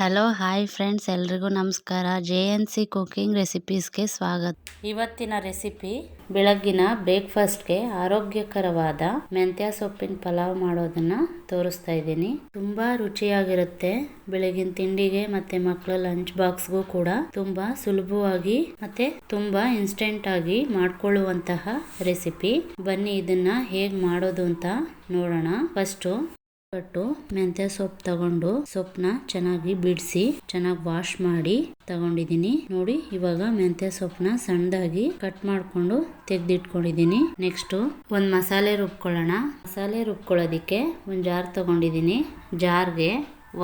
Hello hi friends ಎಲ್ರಿಗೂ ನಮಸ್ಕಾರ. J N C cooking ರೆಸಿಪೀಸ್ಗೆ ಸ್ವಾಗತ. ಇವತ್ತಿನ ರೆಸಿಪಿ ಬೆಳಗ್ಗಿನ ಬ್ರೇಕ್ಫಾಸ್ಟ್ಗೆ ಆರೋಗ್ಯಕರವಾದ ಮೆಂತ್ಯ ಸೊಪ್ಪಿನ ಪಲಾವ್ ಮಾಡೋದನ್ನ ತೋರಿಸ್ತಾ ಇದ್ದೀನಿ. ತುಂಬಾ ರುಚಿಯಾಗಿರುತ್ತೆ. ಬೆಳಗಿನ ತಿಂಡಿಗೆ ಮತ್ತೆ ಮಕ್ಕಳ ಲಂಚ್ ಬಾಕ್ಸ್ಗೂ ಕೂಡ ತುಂಬಾ ಸುಲಭವಾಗಿ ಮತ್ತೆ ತುಂಬಾ ಇನ್ಸ್ಟೆಂಟ್ ಆಗಿ ಮಾಡ್ಕೊಳ್ಳುವಂತಹ ರೆಸಿಪಿ ಬನ್ನಿ, ಇದನ್ನ ಹೇಗ್ ಮಾಡೋದು ಅಂತ ನೋಡೋಣ. ಫಸ್ಟು ಕಟ್ಟು ಮೆಂತ್ಯ ಸೊಪ್ಪು ತಗೊಂಡು ಸೊಪ್ಪನ್ನ ಚೆನ್ನಾಗಿ ಬಿಡಿಸಿ, ಚೆನ್ನಾಗಿ ವಾಶ್ ಮಾಡಿ ತಗೊಂಡಿದ್ದೀನಿ. ನೋಡಿ, ಇವಾಗ ಮೆಂತ್ಯ ಸೊಪ್ಪನ್ನ ಸಣ್ಣದಾಗಿ ಕಟ್ ಮಾಡ್ಕೊಂಡು ತೆಗೆದಿಟ್ಕೊಂಡಿದ್ದೀನಿ. ನೆಕ್ಸ್ಟ್ ಒಂದು ಮಸಾಲೆ ರುಬ್ಕೊಳ್ಳೋಣ. ಮಸಾಲೆ ರುಬ್ಕೊಳ್ಳೋದಿಕ್ಕೆ ಒಂದು ಜಾರ್ ತಗೊಂಡಿದ್ದೀನಿ. ಜಾರ್ಗೆ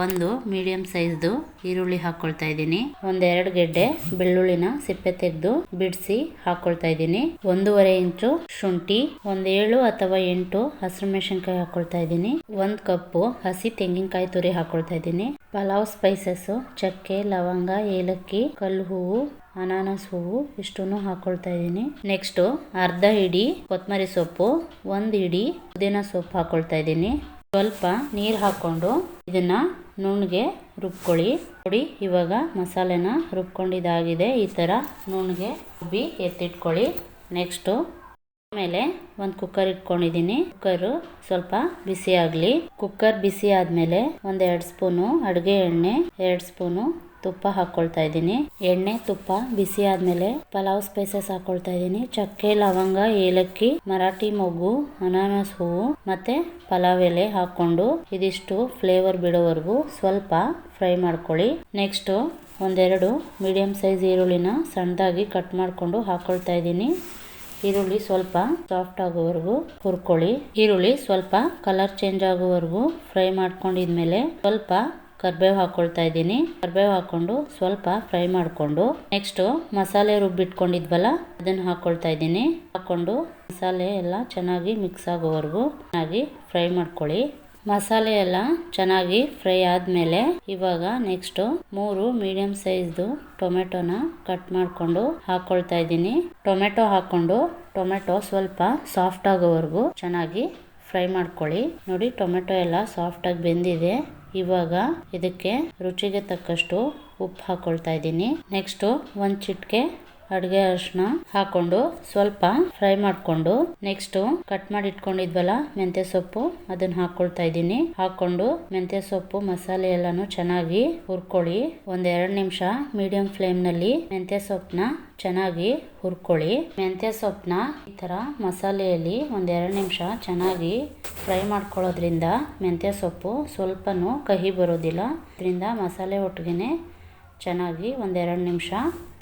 ಒಂದು ಮೀಡಿಯಂ ಸೈಜ್ದು ಈರುಳ್ಳಿ ಹಾಕೊಳ್ತಾ ಇದ್ದೀನಿ. ಒಂದೆರಡು ಗೆಡ್ಡೆ ಬೆಳ್ಳುಳ್ಳಿನ ಸಿಪ್ಪೆ ತೆಗೆದು ಬಿಡಿಸಿ ಹಾಕೊಳ್ತಾ ಇದ್ದೀನಿ. ಒಂದೂವರೆ ಇಂಚು ಶುಂಠಿ ಒಂದೇಳು ಅಥವಾ ಎಂಟು ಹಸಿರು ಮೆಣಸಿನ್ಕಾಯಿ ಹಾಕೊಳ್ತಾ ಇದ್ದೀನಿ. ಒಂದ್ ಕಪ್ಪು ಹಸಿ ತೆಂಗಿನಕಾಯಿ ತುರಿ ಹಾಕೊಳ್ತಾ ಇದ್ದೀನಿ. ಪಲಾವ್ ಸ್ಪೈಸಸ್ ಚಕ್ಕೆ, ಲವಂಗ, ಏಲಕ್ಕಿ, ಕಲ್ಲು ಹೂವು, ಅನಾನಸ್ ಹೂವು ಇಷ್ಟನ್ನು ಹಾಕೊಳ್ತಾ ಇದ್ದೀನಿ. ನೆಕ್ಸ್ಟ್ ಅರ್ಧ ಇಡಿ ಕೊತ್ತಂಬರಿ ಸೊಪ್ಪು, ಒಂದು ಇಡಿ ಪುದೀನ ಸೊಪ್ಪು ಹಾಕೊಳ್ತಾ ಇದ್ದೀನಿ. ಸ್ವಲ್ಪ ನೀರು ಹಾಕ್ಕೊಂಡು ಇದನ್ನ ನುಣ್ಣಗೆ ರುಬ್ಕೊಳ್ಳಿ. ನೋಡಿ, ಇವಾಗ ಮಸಾಲೆನ ರುಬ್ಕೊಂಡಿದ್ದಾಗಿದೆ. ಈ ಥರ ನುಣ್ಣಗೆ ರುಬ್ಬಿ ಎತ್ತಿಟ್ಕೊಳ್ಳಿ. ನೆಕ್ಸ್ಟು ಆಮೇಲೆ ಒಂದು ಕುಕ್ಕರ್ ಇಟ್ಕೊಂಡಿದ್ದೀನಿ ಕುಕ್ಕರು ಸ್ವಲ್ಪ ಬಿಸಿ ಆಗಲಿ. ಕುಕ್ಕರ್ ಬಿಸಿ ಆದಮೇಲೆ ಒಂದೆರಡು ಸ್ಪೂನು ಅಡುಗೆ ಎಣ್ಣೆ, ಎರಡು ಸ್ಪೂನು ತುಪ್ಪ ಹಾಕ್ಕೊಳ್ತಾ ಇದ್ದೀನಿ. ಎಣ್ಣೆ, ತುಪ್ಪ, ಬಿಸಿ ಆದ್ಮೇಲೆ ಪಲಾವ್ ಸ್ಪೈಸಸ್ ಹಾಕೊಳ್ತಾ ಇದ್ದೀನಿ. ಚಕ್ಕೆ, ಲವಂಗ, ಏಲಕ್ಕಿ, ಮರಾಠಿ ಮೊಗ್ಗು, ಅನಾನಸ್ ಹೂವು ಮತ್ತೆ ಪಲಾವ್ ಎಲೆ ಹಾಕೊಂಡು ಇದಿಷ್ಟು ಫ್ಲೇವರ್ ಬಿಡೋವರೆಗೂ ಸ್ವಲ್ಪ ಫ್ರೈ ಮಾಡ್ಕೊಳ್ಳಿ. ನೆಕ್ಸ್ಟ್ ಒಂದೆರಡು ಮೀಡಿಯಂ ಸೈಜ್ ಈರುಳ್ಳಿನ ಸಣ್ಣದಾಗಿ ಕಟ್ ಮಾಡಿಕೊಂಡು ಹಾಕೊಳ್ತಾ ಇದ್ದೀನಿ. ಈರುಳ್ಳಿ ಸ್ವಲ್ಪ ಸಾಫ್ಟ್ ಆಗೋವರೆಗೂ ಹುರ್ಕೊಳ್ಳಿ. ಈರುಳ್ಳಿ ಸ್ವಲ್ಪ ಕಲರ್ ಚೇಂಜ್ ಆಗೋವರೆಗೂ ಫ್ರೈ ಮಾಡ್ಕೊಂಡಿದ್ಮೇಲೆ ಸ್ವಲ್ಪ ಕರ್ಬೇವು ಹಾಕ್ಕೊಳ್ತಾ ಇದ್ದೀನಿ. ಕರ್ಬೇವು ಹಾಕೊಂಡು ಸ್ವಲ್ಪ ಫ್ರೈ ಮಾಡಿಕೊಂಡು ನೆಕ್ಸ್ಟು ಮಸಾಲೆ ರುಬ್ಬಿಟ್ಕೊಂಡಿದ್ವಲ್ಲ ಅದನ್ನು ಹಾಕ್ಕೊಳ್ತಾ ಇದ್ದೀನಿ. ಹಾಕ್ಕೊಂಡು ಮಸಾಲೆ ಎಲ್ಲ ಚೆನ್ನಾಗಿ ಮಿಕ್ಸ್ ಆಗೋವರೆಗೂ ಚೆನ್ನಾಗಿ ಫ್ರೈ ಮಾಡ್ಕೊಳ್ಳಿ. ಮಸಾಲೆ ಎಲ್ಲ ಚೆನ್ನಾಗಿ ಫ್ರೈ ಆದಮೇಲೆ ಇವಾಗ ನೆಕ್ಸ್ಟ್ ಮೂರು ಮೀಡಿಯಂ ಸೈಜ್ದು ಟೊಮೆಟೊನ ಕಟ್ ಮಾಡಿಕೊಂಡು ಹಾಕ್ಕೊಳ್ತಾ ಇದ್ದೀನಿ. ಟೊಮೆಟೊ ಹಾಕ್ಕೊಂಡು ಟೊಮೆಟೊ ಸ್ವಲ್ಪ ಸಾಫ್ಟ್ ಆಗೋವರೆಗೂ ಚೆನ್ನಾಗಿ ಫ್ರೈ ಮಾಡ್ಕೊಳ್ಳಿ. ನೋಡಿ ಟೊಮೆಟೊ ಎಲ್ಲ ಸಾಫ್ಟಾಗಿ ಬೆಂದಿದೆ. ಇವಾಗ ಇದಕ್ಕೆ ರುಚಿಗೆ ತಕ್ಕಷ್ಟು ಉಪ್ಪು ಹಾಕೊಳ್ತಾ ಇದ್ದೀನಿ. ನೆಕ್ಸ್ಟ್ ಒಂದು ಚಿಟಿಕೆ ಅಡುಗೆ ಅರಿಶಿನ ಹಾಕೊಂಡು ಸ್ವಲ್ಪ ಫ್ರೈ ಮಾಡಿಕೊಂಡು ನೆಕ್ಸ್ಟ್ ಕಟ್ ಮಾಡಿ ಇಟ್ಕೊಂಡಿದ್ವಲ್ಲ ಮೆಂತ್ಯ ಸೊಪ್ಪು, ಅದನ್ನ ಹಾಕೊಳ್ತಾ ಇದ್ದೀನಿ. ಹಾಕೊಂಡು ಮೆಂತ್ಯ ಸೊಪ್ಪು, ಮಸಾಲೆ ಎಲ್ಲಾನು ಚೆನ್ನಾಗಿ ಹುರ್ಕೊಳ್ಳಿ. ಒಂದ್ ಎರಡ್ ನಿಮಿಷ ಮೀಡಿಯಂ ಫ್ಲೇಮ್ನಲ್ಲಿ ಮೆಂತ್ಯ ಸೊಪ್ಪನ್ನ ಚೆನ್ನಾಗಿ ಹುರ್ಕೊಳ್ಳಿ. ಮೆಂತ್ಯ ಸೊಪ್ಪನ್ನ ಈ ತರ ಮಸಾಲೆಯಲ್ಲಿ ಒಂದ್ ಎರಡ್ ನಿಮಿಷ ಚೆನ್ನಾಗಿ ಫ್ರೈ ಮಾಡ್ಕೊಳ್ಳೋದ್ರಿಂದ ಮೆಂತ್ಯ ಸೊಪ್ಪು ಸ್ವಲ್ಪನೂ ಕಹಿ ಬರೋದಿಲ್ಲ. ಇದರಿಂದ ಮಸಾಲೆ ಒಟ್ಟಿಗೆ ಚೆನ್ನಾಗಿ ಒಂದೆರಡು ನಿಮಿಷ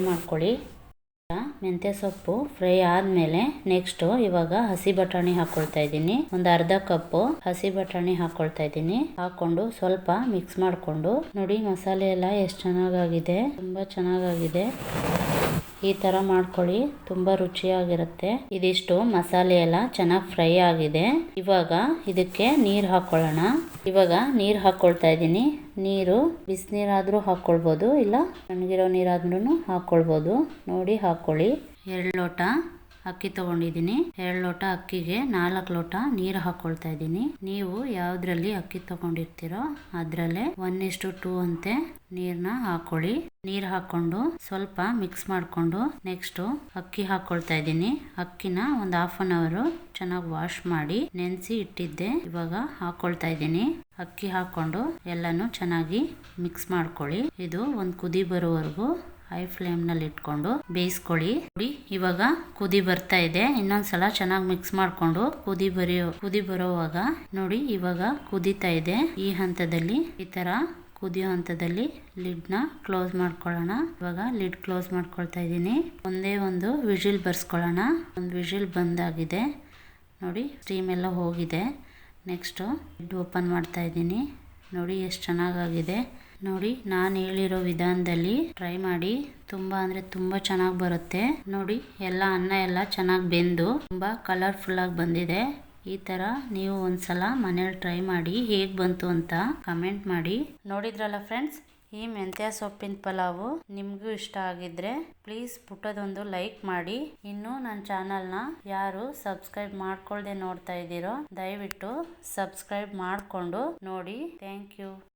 ಮಾಡ್ಕೊಳ್ಳಿ. ಮೆಂತ್ಯ ಸೊಪ್ಪು ಫ್ರೈ ಆದಮೇಲೆ ನೆಕ್ಸ್ಟ್ ಇವಾಗ ಹಸಿ ಬಟಾಣಿ ಹಾಕೊಳ್ತಾ ಇದ್ದೀನಿ. ಒಂದು ಅರ್ಧ ಕಪ್ ಹಸಿ ಬಟಾಣಿ ಹಾಕೊಳ್ತಾ ಇದ್ದೀನಿ. ಹಾಕೊಂಡು ಸ್ವಲ್ಪ ಮಿಕ್ಸ್ ಮಾಡಿಕೊಂಡು ನೋಡಿ ಮಸಾಲೆ ಎಲ್ಲ ಎಷ್ಟು ಚೆನ್ನಾಗಾಗಿದೆ. ತುಂಬಾ ಚೆನ್ನಾಗಾಗಿದೆ. ಈ ತರ ಮಾಡ್ಕೊಳ್ಳಿ. ತುಂಬಾ ರುಚಿಯಾಗಿರುತ್ತೆ. ಇದಿಷ್ಟು ಮಸಾಲೆ ಎಲ್ಲ ಚೆನ್ನಾಗಿ ಫ್ರೈ ಆಗಿದೆ. ಇವಾಗ ಇದಕ್ಕೆ ನೀರು ಹಾಕೊಳ್ಳೋಣ. ಇವಾಗ ನೀರು ಹಾಕ್ಕೊಳ್ತಾ ಇದ್ದೀನಿ. ನೀರು ಬಿಸಿನೀರಾದರೂ ಹಾಕ್ಕೊಳ್ಬೋದು ಇಲ್ಲ ಒಣಗಿರೋ ನೀರಾದ್ರೂ ಹಾಕ್ಕೊಳ್ಬೋದು ನೋಡಿ ಹಾಕ್ಕೊಳ್ಳಿ ಎರಡು ಲೋಟ. ಅಕ್ಕಿ ತಗೊಂಡಿದ್ದೀನಿ. ಎರಡು ಲೋಟ ಅಕ್ಕಿಗೆ ನಾಲ್ಕು ಲೋಟ ನೀರು ಹಾಕೊಳ್ತಾ ಇದ್ದೀನಿ. ನೀವು ಯಾವ್ದ್ರಲ್ಲಿ ಅಕ್ಕಿ ತಗೊಂಡಿರ್ತೀರೋ ಅದರಲ್ಲೇ ಒನ್ ಇಷ್ಟು ಟೂ ಅಂತೆ ನೀರನ್ನ ಹಾಕೊಳ್ಳಿ. ನೀರು ಹಾಕೊಂಡು ಸ್ವಲ್ಪ ಮಿಕ್ಸ್ ಮಾಡ್ಕೊಂಡು ನೆಕ್ಸ್ಟ್ ಅಕ್ಕಿ ಹಾಕೊಳ್ತಾ ಇದ್ದೀನಿ. ಅಕ್ಕಿನ ಒಂದು ಹಾಫ್ ಅನ್ ಅವರ್ ಚೆನ್ನಾಗಿ ವಾಶ್ ಮಾಡಿ ನೆನೆಸಿ ಇಟ್ಟಿದ್ದೆ. ಇವಾಗ ಹಾಕೊಳ್ತಾ ಇದ್ದೀನಿ. ಅಕ್ಕಿ ಹಾಕೊಂಡು ಎಲ್ಲಾನು ಚೆನ್ನಾಗಿ ಮಿಕ್ಸ್ ಮಾಡ್ಕೊಳ್ಳಿ. ಇದು ಒಂದು ಕುದಿ ಬರೋವರೆಗೂ ಹೈ ಫ್ಲೇಮ್ನಲ್ಲಿ ಇಟ್ಕೊಂಡು ಬೇಯಿಸ್ಕೊಳ್ಳಿ. ನೋಡಿ, ಇವಾಗ ಕುದಿ ಬರ್ತಾ ಇದೆ. ಇನ್ನೊಂದ್ಸಲ ಚೆನ್ನಾಗಿ ಮಿಕ್ಸ್ ಮಾಡ್ಕೊಂಡು ಕುದಿ ಬರೆಯೋ, ಕುದಿ ಬರೋವಾಗ ನೋಡಿ, ಇವಾಗ ಕುದಿತಾ ಇದೆ. ಈ ಹಂತದಲ್ಲಿ ಈ ತರ ಕುದಿಯೋ ಹಂತದಲ್ಲಿ ಲಿಡ್ನ ಕ್ಲೋಸ್ ಮಾಡ್ಕೊಳ್ಳೋಣ. ಇವಾಗ ಲಿಡ್ ಕ್ಲೋಸ್ ಮಾಡ್ಕೊಳ್ತಾ ಇದ್ದೀನಿ. ಒಂದೇ ಒಂದು ವಿಜಿಲ್ ಬರ್ಸ್ಕೊಳ್ಳೋಣ. ಒಂದು ವಿಜಿಲ್ ಬಂದಾಗಿದೆ. ನೋಡಿ, ಸ್ಟೀಮ್ ಎಲ್ಲ ಹೋಗಿದೆ. ನೆಕ್ಸ್ಟು ಲಿಡ್ ಓಪನ್ ಮಾಡ್ತಾ ಇದ್ದೀನಿ. ನೋಡಿ, ಎಷ್ಟು ಚೆನ್ನಾಗಾಗಿದೆ. ನೋಡಿ, ನಾನು ಹೇಳಿರೋ ವಿಧಾನದಲ್ಲಿ ಟ್ರೈ ಮಾಡಿ. ತುಂಬಾ ಅಂದ್ರೆ ತುಂಬಾ ಚೆನ್ನಾಗಿ ಬರುತ್ತೆ. ನೋಡಿ, ಎಲ್ಲ ಅನ್ನ ಎಲ್ಲ ಚೆನ್ನಾಗಿ ಬೆಂದು ತುಂಬಾ ಕಲರ್ಫುಲ್ ಆಗಿ ಬಂದಿದೆ. ಈ ಥರ ನೀವು ಒಂದ್ಸಲ ಮನೇಲಿ ಟ್ರೈ ಮಾಡಿ ಹೇಗೆ ಬಂತು ಅಂತ ಕಮೆಂಟ್ ಮಾಡಿ. ನೋಡಿದ್ರಲ್ಲ ಫ್ರೆಂಡ್ಸ್ ಈ ಮೆಂತ್ಯ ಸೊಪ್ಪಿನ ಪಲಾವು ನಿಮಗೂ ಇಷ್ಟ ಆಗಿದ್ರೆ ಪ್ಲೀಸ್ ಪುಟ್ಟದೊಂದು ಲೈಕ್ ಮಾಡಿ. ಇನ್ನು ನನ್ನ ಚಾನಲ್ನ ಯಾರು ಸಬ್ಸ್ಕ್ರೈಬ್ ಮಾಡ್ಕೊಳ್ದೆ ನೋಡ್ತಾ ಇದ್ದೀರೋ, ದಯವಿಟ್ಟು ಸಬ್ಸ್ಕ್ರೈಬ್ ಮಾಡಿಕೊಂಡು ನೋಡಿ. Thank you